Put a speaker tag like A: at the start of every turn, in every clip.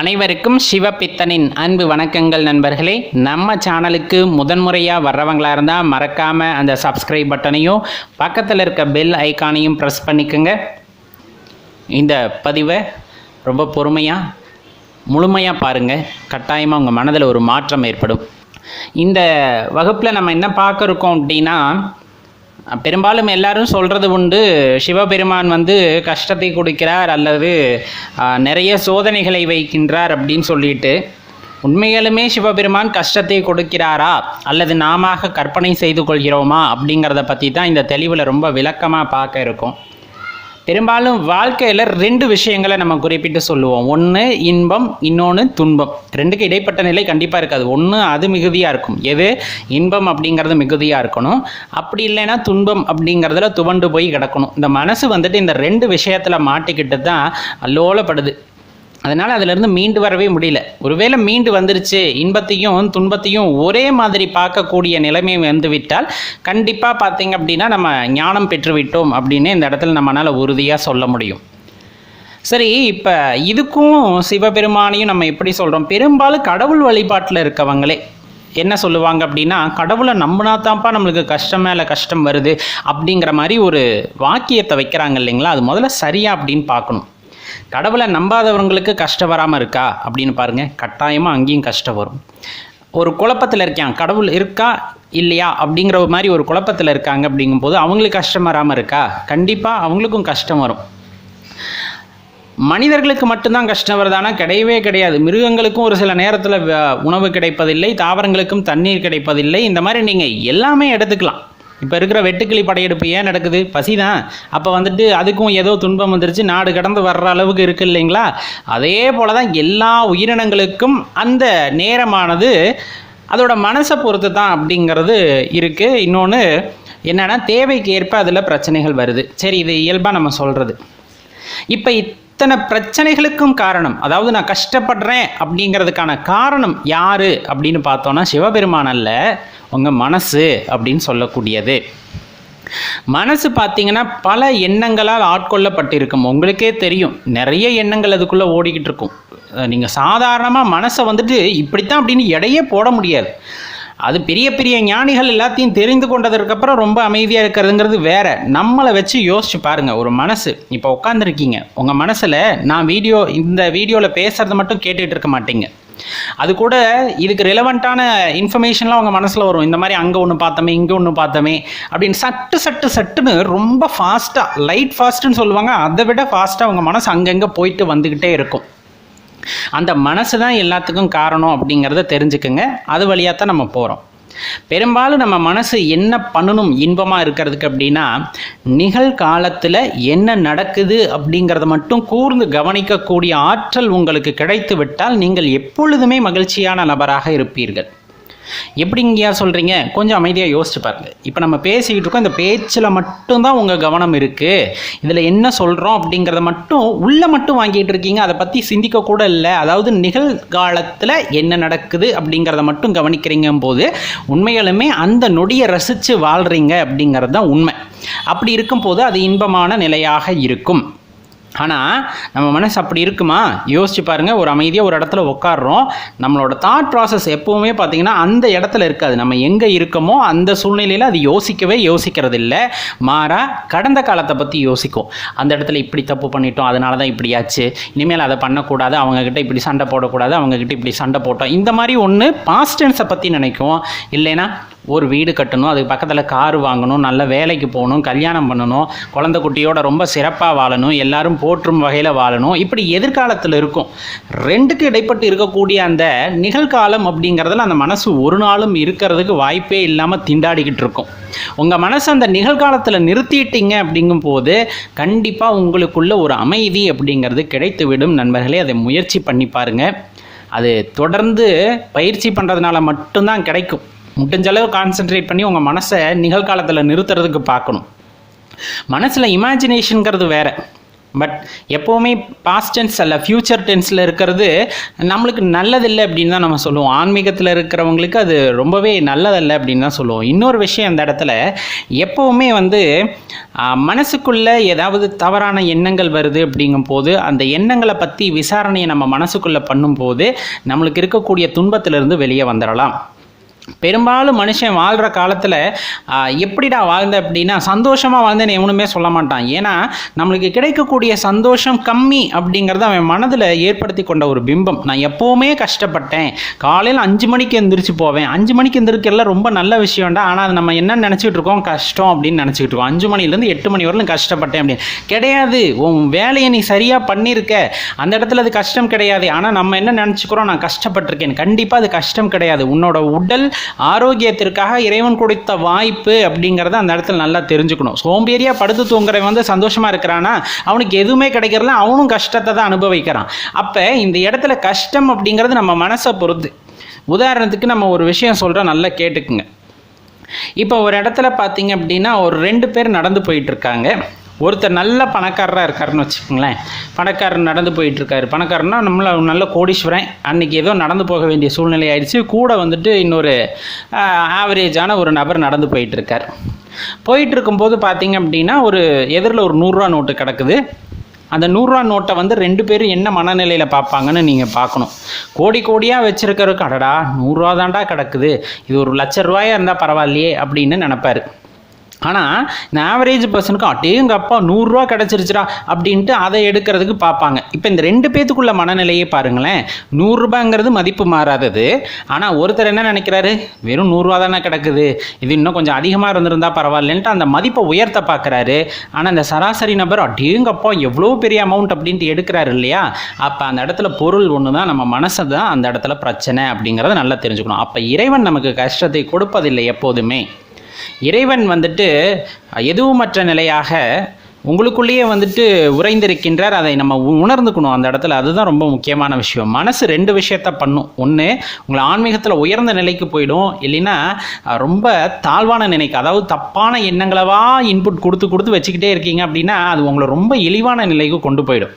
A: அனைவருக்கும் சிவபித்தனின் அன்பு வணக்கங்கள் நண்பர்களே. நம்ம சேனலுக்கு முதன்முறையாக வர்றவங்களா இருந்தால் மறக்காமல் அந்த சப்ஸ்கிரைப் பட்டனையும் பக்கத்தில் இருக்க பெல் ஐக்கானையும் ப்ரெஸ் பண்ணிக்கோங்க. இந்த பதிவை ரொம்ப பொறுமையாக முழுமையாக பாருங்கள் கட்டாயமாக உங்கள் மனதில் ஒரு மாற்றம் ஏற்படும். இந்த வகுப்பில் நம்ம என்ன பார்க்குறோம் அப்படின்னா பெரும்பாலும் எல்லாரும் சொல்கிறது உண்டு சிவபெருமான் வந்து கஷ்டத்தை கொடுக்கிறார் அல்லது நிறைய சோதனைகளை வைக்கின்றார் அப்படின்னு சொல்லிட்டு உண்மையாலுமே சிவபெருமான் கஷ்டத்தை கொடுக்கிறாரா? அல்லது நாம கற்பனை செய்து கொள்கிறோமா? அப்படிங்கிறத பற்றி தான் இந்த தெளிவில் ரொம்ப விளக்கமாக பார்க்க இருக்கும். பெரும்பாலும் வாழ்க்கையில் ரெண்டு விஷயங்களை நம்ம குறிப்பிட்டு சொல்லுவோம். ஒன்று இன்பம் இன்னொன்று துன்பம். ரெண்டுக்கு இடைப்பட்ட நிலை கண்டிப்பாக இருக்காது. ஒன்று அது மிகுதியாக இருக்கும். எது? இன்பம் அப்படிங்கிறது மிகுதியாக இருக்கணும். அப்படி இல்லைன்னா துன்பம் அப்படிங்கிறதுல துவண்டு போய் கிடக்கணும். இந்த மனசு வந்துட்டு இந்த ரெண்டு விஷயத்தில் மாட்டிக்கிட்டு தான் அல்லோலப்படுது அதனால் அதிலிருந்து மீண்டு வரவே முடியல. ஒருவேளை மீண்டு வந்துருச்சு இன்பத்தையும் துன்பத்தையும் ஒரே மாதிரி பார்க்கக்கூடிய நிலைமை வந்துவிட்டால் கண்டிப்பாக பார்த்தீங்க அப்படின்னா நம்ம ஞானம் பெற்றுவிட்டோம் அப்படின்னு இந்த இடத்துல நம்மளால் உறுதியாக சொல்ல முடியும். சரி இப்போ இதுக்கும் சிவபெருமானையும் நம்ம எப்படி சொல்கிறோம் பெரும்பாலும் கடவுள் வழிபாட்டில் இருக்கவங்களே என்ன சொல்லுவாங்க அப்படின்னா கடவுளை நம்பினா தான்ப்பா நம்மளுக்கு கஷ்டம் மேலே கஷ்டம் வருது அப்படிங்கிற மாதிரி ஒரு வாக்கியத்தை வைக்கிறாங்க இல்லைங்களா? அது முதல்ல சரியா அப்படின்னு பார்க்கணும். கடவுளை நம்பாதவங்களுக்கு கஷ்டம் வராமல் இருக்கா? அப்படின்னு பாருங்கள் கட்டாயமாக அங்கேயும் கஷ்டம் வரும். ஒரு குழப்பத்தில் இருக்கான் கடவுள் இருக்கா? இல்லையா? அப்படிங்கிற ஒரு மாதிரி ஒரு குழப்பத்தில் இருக்காங்க அப்படிங்கும்போது அவங்களுக்கு கஷ்டம் வராமல் இருக்கா? கண்டிப்பாக அவங்களுக்கும் கஷ்டம் வரும். மனிதர்களுக்கு மட்டும்தான் கஷ்டம் வருதானா கிடையவே கிடையாது. மிருகங்களுக்கும் ஒரு சில நேரத்தில் உணவு கிடைப்பதில்லை. தாவரங்களுக்கும் தண்ணீர் கிடைப்பதில்லை. இந்த மாதிரி நீங்கள் எல்லாமே எடுத்துக்கலாம். இப்போ இருக்கிற வெட்டுக்கிளி படையெடுப்பு ஏன் நடக்குது? பசி தான் அப்போ வந்துட்டு அதுக்கும் ஏதோ துன்பம் வந்துருச்சு. நாடு கடந்து வர்ற அளவுக்கு இருக்கு இல்லைங்களா? அதே போல தான் எல்லா உயிரினங்களுக்கும் அந்த நேரமானது அதோட மனசை பொறுத்து தான் அப்படிங்கிறது இருக்குது இன்னொன்று என்னென்னா தேவைக்கு ஏற்ப அதில் பிரச்சனைகள் வருது. சரி இது இயல்பாக நம்ம சொல்கிறது இப்போ இத்தனை பிரச்சனைகளுக்கும் காரணம். அதாவது நான் கஷ்டப்படுறேன் அப்படிங்கிறதுக்கான காரணம் யாரு அப்படின்னு பார்த்தோன்னா சிவபெருமான் அல்ல உங்கள் மனசு அப்படின்னு சொல்லக்கூடியது. மனசு பார்த்தீங்கன்னா பல எண்ணங்களால் ஆட்கொள்ளப்பட்டிருக்கும். உங்களுக்கே தெரியும் நிறைய எண்ணங்கள் அதுக்குள்ளே ஓடிக்கிட்டு இருக்கும். நீங்கள் சாதாரணமாக மனசை வந்துட்டு இப்படித்தான் அப்படின்னு எடையே போட முடியாது. அது பெரிய பெரிய ஞானிகள் எல்லாத்தையும் தெரிந்து கொண்டதற்கப்புறம் ரொம்ப அமைதியாக இருக்கிறதுங்கிறது வேற. நம்மளை வச்சு யோசிச்சு பாருங்கள் ஒரு மனசு. இப்போ உட்காந்துருக்கீங்க உங்கள் மனசில் நான் வீடியோ இந்த வீடியோவில் பேசுறது மட்டும் கேட்டுட்டு இருக்க மாட்டீங்க. அது கூட இதுக்கு ரிலவெண்ட்டான இன்ஃபர்மேஷன்லாம் உங்கள் மனசில் வரும். இந்த மாதிரி அங்கே ஒன்று பார்த்தோமே இங்கே ஒன்று பார்த்தோமே அப்படின்னு சட்டு சட்டு சட்டுன்னு ரொம்ப ஃபாஸ்ட்டாக லைட் ஃபாஸ்ட்டுன்னு சொல்லுவாங்க. அதை விட ஃபாஸ்ட்டாக உங்கள் மனசு அங்கங்கே போயிட்டு வந்துக்கிட்டே இருக்கும். அந்த மனசு தான் எல்லாத்துக்கும் காரணம் அப்படிங்கிறத தெரிஞ்சுக்குங்க. அது வழியாக தான் நம்ம போகிறோம் பெரும்பாலும் நம்ம மனசு என்ன பண்ணணும் இன்பமாக இருக்கிறதுக்கு அப்படின்னா நிகழ்காலத்தில் என்ன நடக்குது அப்படிங்கிறத மட்டும் கூர்ந்து கவனிக்கக்கூடிய ஆற்றல் உங்களுக்கு கிடைத்து விட்டால் நீங்கள் எப்பொழுதுமே மகிழ்ச்சியான நபராக இருப்பீர்கள். எப்படிங்கயா சொல்கிறீங்க கொஞ்சம் அமைதியாக யோசிச்சு பாருங்க. இப்போ நம்ம பேசிக்கிட்டு இருக்கோம் இந்த பேச்சில் மட்டும்தான் உங்கள் கவனம் இருக்குது இதில் என்ன சொல்கிறோம் அப்படிங்கிறத மட்டும் உள்ளே மட்டும் வாங்கிட்டு இருக்கீங்க. அதை பற்றி சிந்திக்க கூட இல்லை. அதாவது நிகழ்காலத்தில் என்ன நடக்குது அப்படிங்கிறத மட்டும் கவனிக்கிறீங்க போது உண்மையாலுமே அந்த நொடியை ரசித்து வாழ்கிறீங்க அப்படிங்கிறது தான் உண்மை. அப்படி இருக்கும்போது அது இன்பமான நிலையாக இருக்கும். ஆனால் நம்ம மனசு அப்படி இருக்குமா? யோசிச்சு பாருங்கள் ஒரு அமைதியாக ஒரு இடத்துல உட்காடுறோம் நம்மளோட தாட் ப்ராசஸ் எப்போவுமே பார்த்தீங்கன்னா அந்த இடத்துல இருக்காது. நம்ம எங்கே இருக்கோமோ அந்த சூழ்நிலையில் அது யோசிக்கவே யோசிக்கிறது இல்லை மாறாக கடந்த காலத்தை பற்றி யோசிக்கும். அந்த இடத்துல இப்படி தப்பு பண்ணிட்டோம் அதனால தான் இப்படியாச்சு. இனிமேல் அதை பண்ணக்கூடாது அவங்கக்கிட்ட இப்படி சண்டை போடக்கூடாது அவங்கக்கிட்ட இப்படி சண்டை போட்டோம். இந்த மாதிரி ஒன்று பாஸ்டன்ஸை பற்றி நினைக்கும். இல்லைன்னா ஒரு வீடு கட்டணும் அதுக்கு பக்கத்தில் கார் வாங்கணும் நல்ல வேலைக்கு போகணும் கல்யாணம் பண்ணணும் குழந்த குட்டியோட ரொம்ப சிறப்பாக வாழணும் எல்லாரும் போற்றும் வகையில் வாழணும். இப்படி எதிர்காலத்தில் இருக்கும். ரெண்டுக்கு இடைப்பட்டு இருக்கக்கூடிய அந்த நிகழ்காலம் அப்படிங்கிறதுல அந்த மனசு ஒரு நாளும் இருக்கிறதுக்கு வாய்ப்பே இல்லாமல் திண்டாடிக்கிட்டு இருக்கும். உங்கள் மனசு அந்த நிகழ்காலத்தில் நிறுத்திட்டீங்க அப்படிங்கும்போது கண்டிப்பாக உங்களுக்குள்ள ஒரு அமைதி அப்படிங்கிறது கிடைத்துவிடும். நண்பர்களே அதை முயற்சி பண்ணி பாருங்கள் அது தொடர்ந்து பயிற்சி பண்ணுறதுனால மட்டும்தான் கிடைக்கும். முடிஞ்ச அளவு கான்சென்ட்ரேட் பண்ணி உங்கள் மனசை நிகழ்காலத்தில் நிறுத்துறதுக்கு பார்க்கணும். மனசில் இமேஜினேஷனுங்கிறது வேற. பட் எப்போவுமே பாஸ்ட் டென்ஸ் அல்ல ஃப்யூச்சர் டென்ஸில் இருக்கிறது நம்மளுக்கு நல்லதில்லை அப்படின்னு தான் நம்ம சொல்லுவோம். ஆன்மீகத்தில் இருக்கிறவங்களுக்கு அது ரொம்பவே நல்லதல்ல அப்படின்னு தான் சொல்லுவோம். இன்னொரு விஷயம் அந்த இடத்துல எப்போவுமே வந்து மனசுக்குள்ளே ஏதாவது தவறான எண்ணங்கள் வருது அப்படிங்கும்போது அந்த எண்ணங்களை பற்றி விசாரணையை நம்ம மனசுக்குள்ளே பண்ணும்போது நம்மளுக்கு இருக்கக்கூடிய துன்பத்திலிருந்து வெளியே வந்துடலாம். பெரும்பாலும் மனுஷன் வாழ்கிற காலத்தில் எப்படிடா வாழ்ந்த அப்படின்னா சந்தோஷமாக வாழ்ந்தேன்னு எவனுமே சொல்ல மாட்டான். ஏன்னா நம்மளுக்கு கிடைக்கக்கூடிய சந்தோஷம் கம்மி அப்படிங்கிறத அவன் மனதில் ஏற்படுத்தி கொண்ட ஒரு பிம்பம். நான் எப்போவுமே கஷ்டப்பட்டேன். காலையில் அஞ்சு மணிக்கு எந்திரிச்சு போவேன். அஞ்சு மணிக்கு எந்திரிக்கிறதுல ரொம்ப நல்ல விஷயம்டா. ஆனால் அது நம்ம என்ன நினச்சிக்கிட்டு இருக்கோம்? கஷ்டம் அப்படின்னு நினச்சிக்கிட்டு இருக்கோம். அஞ்சு மணிலேருந்து எட்டு மணி வரலும் கஷ்டப்பட்டேன் அப்படின்னு. கிடையாது. உன் வேலையை நீ சரியாக பண்ணியிருக்க. அந்த இடத்துல அது கஷ்டம் கிடையாது. ஆனால் நம்ம என்ன நினச்சிக்கிறோம்? நான் கஷ்டப்பட்டிருக்கேன். கண்டிப்பாக அது கஷ்டம் கிடையாது. உன்னோட உடல் ஆரோக்கியத்திற்காக இறைவன் கொடுத்த வாய்ப்பு அப்படிங்கிறத அந்த இடத்துல நல்லா தெரிஞ்சுக்கணும். சோம்பேறியாக படுத்து தூங்குறவன் வந்து சந்தோஷமாக இருக்கிறானா? அவனுக்கு எதுவுமே கிடைக்கிறதுல அவனும் கஷ்டத்தை தான் அனுபவிக்கிறான். அப்போ இந்த இடத்துல கஷ்டம் அப்படிங்கிறது நம்ம மனசை பொறுத்து. உதாரணத்துக்கு நம்ம ஒரு விஷயம் சொல்கிறோம் நல்லா கேட்டுக்குங்க. இப்போ ஒரு இடத்துல பார்த்தீங்க அப்படின்னா ஒரு ரெண்டு பேர் நடந்து போயிட்டு இருக்காங்க. ஒருத்தர் நல்ல பணக்காரராக இருக்காருன்னு வச்சுக்கோங்களேன். பணக்காரர் நடந்து போயிட்டுருக்காரு. பணக்காரன்னா நம்மள நல்ல கோடீஸ்வரன். அன்னைக்கு ஏதோ நடந்து போக வேண்டிய சூழ்நிலை ஆயிடுச்சு. கூட வந்துட்டு இன்னொரு ஆவரேஜான ஒரு நபர் நடந்து போயிட்டுருக்கார். போயிட்டுருக்கும்போது போயிட்டு இருக்கும்போது பார்த்தீங்க அப்படின்னா ஒரு எதிரில் ஒரு நூறுரூவா நோட்டு கிடக்குது. அந்த நூறுரூவா நோட்டை வந்து ரெண்டு பேரும் என்ன மனநிலையில் பார்ப்பாங்கன்னு நீங்கள் பார்க்கணும். கோடி கோடியாக வச்சிருக்கிறதுக்கு அடடா நூறுரூவா தாண்டா கிடக்குது. இது ஒரு லட்ச ரூபாயாக இருந்தால் பரவாயில்லையே அப்படின்னு நினப்பார். ஆனால் இந்த ஆவரேஜ் பர்சனுக்கு அட்டேங்க அப்பா நூறுரூவா கிடச்சிருச்சுடா அப்படின்ட்டு அதை எடுக்கிறதுக்கு பார்ப்பாங்க. இப்போ இந்த ரெண்டு பேத்துக்குள்ள மனநிலையே பாருங்களேன். நூறுரூபாங்கிறது மதிப்பு மாறாதது. ஆனால் ஒருத்தர் என்ன நினைக்கிறாரு? வெறும் நூறுரூவா தானே கிடக்குது. இது இன்னும் கொஞ்சம் அதிகமாக இருந்திருந்தா பரவாயில்லன்ட்டு அந்த மதிப்பை உயர்த்த பார்க்குறாரு. ஆனால் இந்த சராசரி நபர் அட்டேங்கப்பா எவ்வளோ பெரிய அமௌண்ட் அப்படின்ட்டு எடுக்கிறாரு இல்லையா? அப்போ அந்த இடத்துல பொருள் ஒன்று தான் நம்ம மனசு தான் அந்த இடத்துல பிரச்சனை அப்படிங்கிறத நல்லா தெரிஞ்சுக்கணும். அப்போ இறைவன் நமக்கு கஷ்டத்தை கொடுப்பதில்லை எப்போதுமே. இறைவன் வந்துட்டு எதுவுமற்ற நிலையாக உங்களுக்குள்ளேயே வந்துட்டு உறைந்திருக்கின்றார். அதை நம்ம உணர்ந்துக்கணும் அந்த இடத்துல. அதுதான் ரொம்ப முக்கியமான விஷயம். மனசு ரெண்டு விஷயத்த பண்ணும். ஒன்று உங்களை ஆன்மீகத்தில் உயர்ந்த நிலைக்கு போயிடும். இல்லைன்னா ரொம்ப தாழ்வான நிலைக்கு அதாவது தப்பான எண்ணங்களவா இன்புட் கொடுத்து கொடுத்து வச்சுக்கிட்டே இருக்கீங்க அப்படின்னா அது உங்களை ரொம்ப இழிவான நிலைக்கு கொண்டு போயிடும்.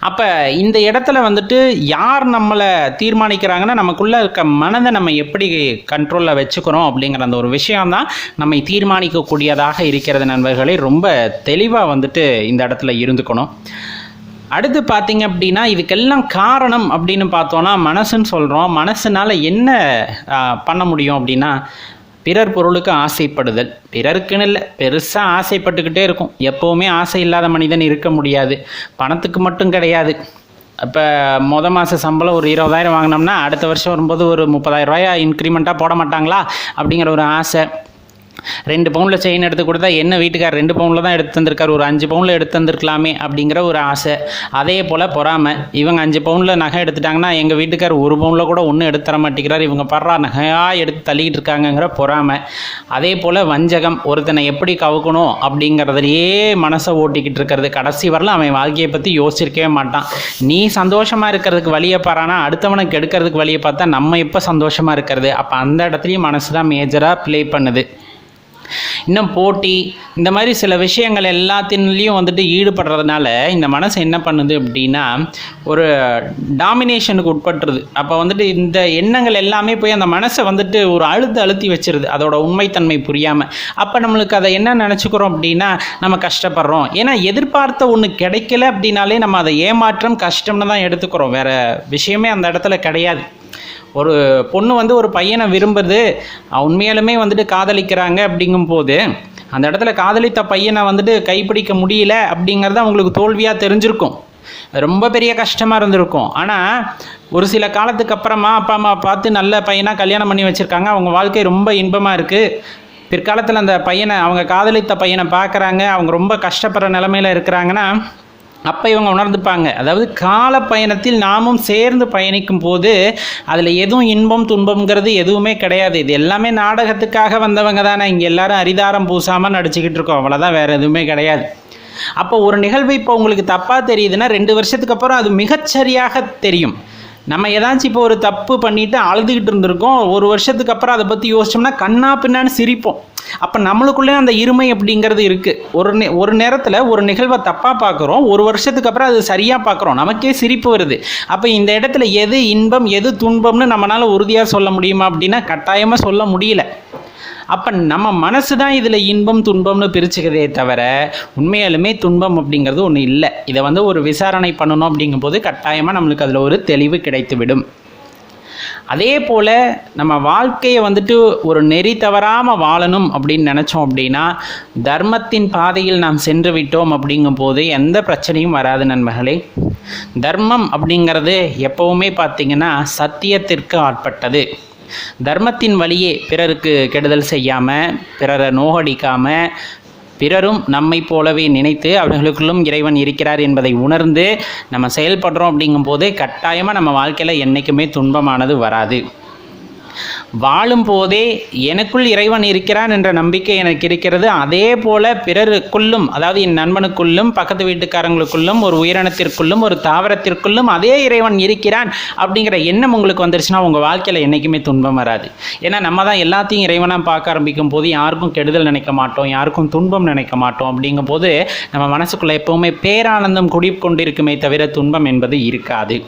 A: அப்போ இந்த இடத்துல வந்துட்டு யார் நம்மளை தீர்மானிக்கிறாங்கன்னா நமக்குள்ளே இருக்க மனதை நம்ம எப்படி கண்ட்ரோலில் வச்சுக்கிறோம் அப்படிங்கிற அந்த ஒரு விஷயம்தான் நம்மை தீர்மானிக்கக்கூடியதாக இருக்கிறது நண்பர்களே. ரொம்ப தெளிவாக வந்துட்டு இந்த இடத்துல இருந்துக்கணும். அடுத்து பார்த்தீங்க அப்படின்னா இதுக்கெல்லாம் காரணம் அப்படின்னு பார்த்தோன்னா மனசுன்னு சொல்கிறோம் மனசுனால் என்ன பண்ண முடியும் அப்படின்னா பிறர் பொருளுக்கு ஆசைப்படுதல். பிறருக்குன்னு இல்லை பெருசாக ஆசைப்பட்டுக்கிட்டே இருக்கும். எப்போவுமே ஆசை இல்லாத மனிதன் இருக்க முடியாது. பணத்துக்கு மட்டும் கிடையாது. இப்போ மொத மாத சம்பளம் ஒரு இருபதாயிரம் வாங்கினோம்னா அடுத்த வருஷம் வரும்போது ஒரு முப்பதாயிரம் ரூபாயா இன்க்ரிமெண்ட்டாக போட மாட்டாங்களா? அப்படிங்கிற ஒரு ஆசை. ரெண்டு பவுனில் செயின் எடுத்து கொடுத்தா என்ன வீட்டுக்கார் ரெண்டு பவுனில் தான் எடுத்து தந்திருக்கார்? ஒரு அஞ்சு பவுனில் எடுத்து தந்திருக்கலாமே அப்படிங்கிற ஒரு ஆசை. அதே போல் பொறாமை. இவங்க அஞ்சு பவுனில் நகை எடுத்துட்டாங்கன்னா எங்கள் வீட்டுக்கார் ஒரு பவுனில் கூட ஒன்றும் எடுத்து தர மாட்டேங்கிறார். இவங்க படுறா நகையாக எடுத்து தள்ளிக்கிட்டு இருக்காங்கங்கிற பொறாமை. அதே போல் வஞ்சகம் ஒருத்தனை எப்படி கவுக்கணும் அப்படிங்கிறதுலையே மனசை ஓட்டிக்கிட்டு இருக்கிறது. கடைசி வரல அவன் வாழ்க்கையை பற்றி யோசிச்சிருக்கவே மாட்டான். நீ சந்தோஷமாக இருக்கிறதுக்கு வழியை பாறானா அடுத்தவனுக்கு எடுக்கிறதுக்கு வழியை பார்த்தா நம்ம எப்போ சந்தோஷமாக இருக்கிறது? அப்போ அந்த இடத்துலையும் மனசு தான் மேஜராக ப்ளே பண்ணுது. இன்னும் போட்டி இந்த மாதிரி சில விஷயங்கள் எல்லாத்தின்லேயும் வந்துட்டு ஈடுபடுறதுனால இந்த மனசு என்ன பண்ணுது அப்படின்னா ஒரு டாமினேஷனுக்கு உட்பட்டுருது. அப்போ வந்துட்டு இந்த எண்ணங்கள் எல்லாமே போய் அந்த மனசை வந்துட்டு ஒரு அழுத்து அழுத்தி வச்சிருது. அதோட உண்மைத்தன்மை புரியாமல் அப்போ நம்மளுக்கு அதை என்ன நினச்சிக்கிறோம் அப்படின்னா நம்ம கஷ்டப்படுறோம். ஏன்னா எதிர்பார்த்த ஒன்று கிடைக்கல அப்படின்னாலே நம்ம அதை ஏமாற்றம் கஷ்டம்னு தான் எடுத்துக்கிறோம். வேறு விஷயமே அந்த இடத்துல கிடையாது. ஒரு பொண்ணு வந்து ஒரு பையனை விரும்புது. உண்மையாலுமே வந்துட்டு காதலிக்கிறாங்க அப்படிங்கும்போது அந்த இடத்துல காதலித்த பையனை வந்துட்டு கைப்பிடிக்க முடியல அப்படிங்கிறது அவங்களுக்கு தோல்வியாக தெரிஞ்சிருக்கும். ரொம்ப பெரிய கஷ்டமாக இருந்திருக்கும். ஆனால் ஒரு சில காலத்துக்கு அப்புறமா அப்பா அம்மா பார்த்து நல்ல பையனாக கல்யாணம் பண்ணி வச்சுருக்காங்க. அவங்க வாழ்க்கை ரொம்ப இன்பமாக இருக்குது பிற்காலத்தில் அந்த பையனை அவங்க காதலித்த பையனை பார்க்குறாங்க. அவங்க ரொம்ப கஷ்டப்படுற நிலமையில இருக்கிறாங்கன்னா அப்போ இவங்க உணர்ந்துப்பாங்க. அதாவது கால பயணத்தில் நாமும் சேர்ந்து பயணிக்கும் போது அதில் எதுவும் இன்பம் துன்பம்ங்கிறது எதுவுமே கிடையாது. இது எல்லாமே நாடகத்துக்காக வந்தவங்க தானே. இங்கே எல்லாரும் அரிதாரம் பூசாமல் நடிச்சுக்கிட்டு இருக்கோம். அவ்வளோதான் வேறு எதுவுமே கிடையாது. அப்போ ஒரு நிகழ்வு இப்போ உங்களுக்கு தப்பாக தெரியுதுன்னா ரெண்டு வருஷத்துக்கு அப்புறம் அது மிகச்சரியாக தெரியும். நம்ம ஏதாச்சும் இப்போ ஒரு தப்பு பண்ணிட்டு அழுதுகிட்டு இருந்திருக்கோம். ஒரு வருஷத்துக்கு அப்புறம் அதை பற்றி யோசிச்சோம்னா கண்ணா பின்னான்னு சிரிப்போம். அப்போ நம்மளுக்குள்ளே அந்த இருமை அப்படிங்கிறது இருக்குது ஒரு நே ஒரு நேரத்தில் ஒரு நிகழ்வை தப்பாக பார்க்குறோம் ஒரு வருஷத்துக்கு அப்புறம் அது சரியாக பார்க்குறோம். நமக்கே சிரிப்பு வருது. அப்போ இந்த இடத்துல எது இன்பம் எது துன்பம்னு நம்மளால் உறுதியாக சொல்ல முடியுமா அப்படின்னா கட்டாயமாக சொல்ல முடியல. அப்போ நம்ம மனசு தான் இதில் இன்பம் துன்பம்னு பிரிச்சுக்கிறதே தவிர உண்மையாலுமே துன்பம் அப்படிங்கிறது ஒன்று இல்லை. இதை வந்து ஒரு விசாரணை பண்ணணும் அப்படிங்கும்போது கட்டாயமாக நம்மளுக்கு அதில் ஒரு தெளிவு கிடைத்துவிடும். அதே போல் நம்ம வாழ்க்கையை வந்துட்டு ஒரு நெறி தவறாமல் வாழணும் அப்படின்னு நினச்சோம் அப்படின்னா தர்மத்தின் பாதையில் நாம் சென்று விட்டோம் அப்படிங்கும்போது எந்த பிரச்சனையும் வராது நண்பர்களே. தர்மம் அப்படிங்கிறது எப்பவுமே பார்த்திங்கன்னா சத்தியத்திற்கு ஆட்பட்டது. தர்மத்தின் வழியே பிறருக்கு கெடுதல் செய்யாமல் பிறரை நோகடிக்காமல் பிறரும் நம்மை போலவே நினைத்து அவர்களுக்குள்ளும் இறைவன் இருக்கிறார் என்பதை உணர்ந்து நம்ம செயல்படுறோம் அப்படிங்கும்போது கட்டாயமாக நம்ம வாழ்க்கையில் என்றைக்குமே துன்பமானது வராது. வாழும் போதே எனக்குள் இறைவன் இருக்கிறான் என்ற நம்பிக்கை எனக்கு இருக்கிறது. அதே போல பிறருக்குள்ளும் அதாவது என் நண்பனுக்குள்ளும் பக்கத்து வீட்டுக்காரங்களுக்குள்ளும் ஒரு உயிரினத்திற்குள்ளும் ஒரு தாவரத்திற்குள்ளும் அதே இறைவன் இருக்கிறான் அப்படிங்கிற எண்ணம் உங்களுக்கு வந்துருச்சுன்னா உங்கள் வாழ்க்கையில் என்றைக்குமே துன்பம் வராது. ஏன்னா நம்ம தான் எல்லாத்தையும் இறைவனாக பார்க்க ஆரம்பிக்கும் போது யாருக்கும் கெடுதல் நினைக்க மாட்டோம் யாருக்கும் துன்பம் நினைக்க மாட்டோம் அப்படிங்கும் போது நம்ம மனசுக்குள்ளே எப்போவுமே பேரானந்தம் குடிக்கொண்டிருக்குமே தவிர துன்பம் என்பது இருக்காது.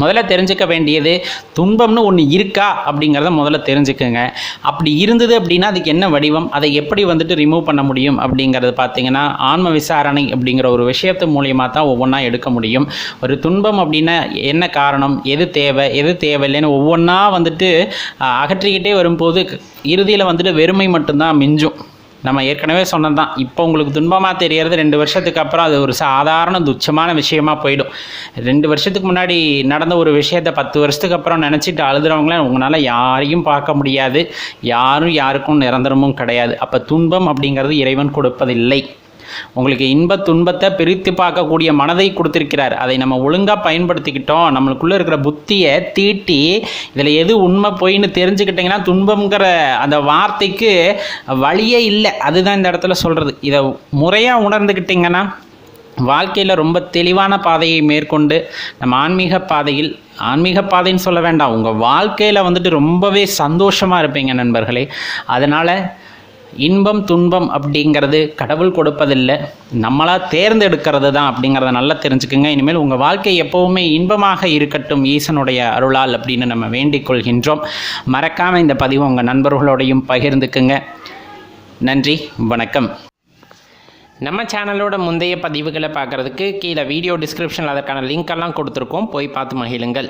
A: முதல்ல தெரிஞ்சுக்க வேண்டியது துன்பம்னு ஒன்று இருக்கா அப்படிங்கிறத முதல்ல தெரிஞ்சுக்கோங்க. அப்படி இருந்தது அப்படின்னா அதுக்கு என்ன வடிவம்? அதை எப்படி வந்துட்டு ரிமூவ் பண்ண முடியும் அப்படிங்கிறது பார்த்தீங்கன்னா ஆன்ம விசாரணை அப்படிங்கிற ஒரு விஷயத்து மூலியமாக தான் ஒவ்வொன்றா எடுக்க முடியும். ஒரு துன்பம் அப்படின்னா என்ன காரணம்? எது தேவை? எது தேவையில்லைன்னு ஒவ்வொன்றா வந்துட்டு அகற்றிக்கிட்டே வரும்போது இறுதியில் வந்துட்டு வெறுமை மட்டும்தான் மிஞ்சும். நம்ம ஏற்கனவே சொன்னது தான் இப்போ உங்களுக்கு துன்பமாக தெரியறது ரெண்டு வருஷத்துக்கு அப்புறம் அது ஒரு சாதாரண துச்சமான விஷயமா போயிடும். ரெண்டு வருஷத்துக்கு முன்னாடி நடந்த ஒரு விஷயத்தை பத்து வருஷத்துக்கு அப்புறம் நினச்சிட்டு அழுதுறவங்கள உங்களால் யாரையும் பார்க்க முடியாது. யாரும் யாருக்கும் நிரந்தரமும் கிடையாது. அப்போ துன்பம் அப்படிங்கிறது இறைவன் கொடுப்பதில்லை. உங்களுக்கு இன்ப துன்பத்தை பிரித்து பார்க்கக்கூடிய மனதை கொடுத்திருக்கிறார். அதை நம்ம ஒழுங்காக பயன்படுத்திக்கிட்டோம். நம்மளுக்குள்ளே இருக்கிற புத்தியை தீட்டி இதில் எது உண்மை பொய்ன்னு தெரிஞ்சுக்கிட்டிங்கன்னா துன்பங்கிற அந்த வார்த்தைக்கு வழியே இல்லை. அதுதான் இந்த இடத்துல சொல்கிறது இதை முறையாக உணர்ந்துக்கிட்டிங்கன்னா வாழ்க்கையில் ரொம்ப தெளிவான பாதையை மேற்கொண்டு நம்ம ஆன்மீக பாதையில் ஆன்மீக பாதைன்னு சொல்ல வேண்டாம். உங்கள் வாழ்க்கையில் வந்துட்டு ரொம்பவே சந்தோஷமாக இருப்பீங்க நண்பர்களே. அதனால் இன்பம் துன்பம் அப்படிங்கிறது கடவுள் கொடுப்பதில்லை. நம்மளாக தேர்ந்தெடுக்கிறது தான் அப்படிங்கிறத நல்லா தெரிஞ்சுக்குங்க. இனிமேல் உங்கள் வாழ்க்கை எப்போவுமே இன்பமாக இருக்கட்டும் ஈசனுடைய அருளால் அப்படின்னு நம்ம வேண்டிக் கொள்கின்றோம். மறக்காமல் இந்த பதிவு உங்கள் நண்பர்களோடையும் பகிர்ந்துக்குங்க. நன்றி வணக்கம். நம்ம சேனலோட முந்தைய பதிவுகளை பார்க்குறதுக்கு கீழே வீடியோ டிஸ்கிரிப்ஷனில் அதற்கான லிங்க் எல்லாம் கொடுத்துருக்கோம். போய் பார்த்து மகிழுங்கள்.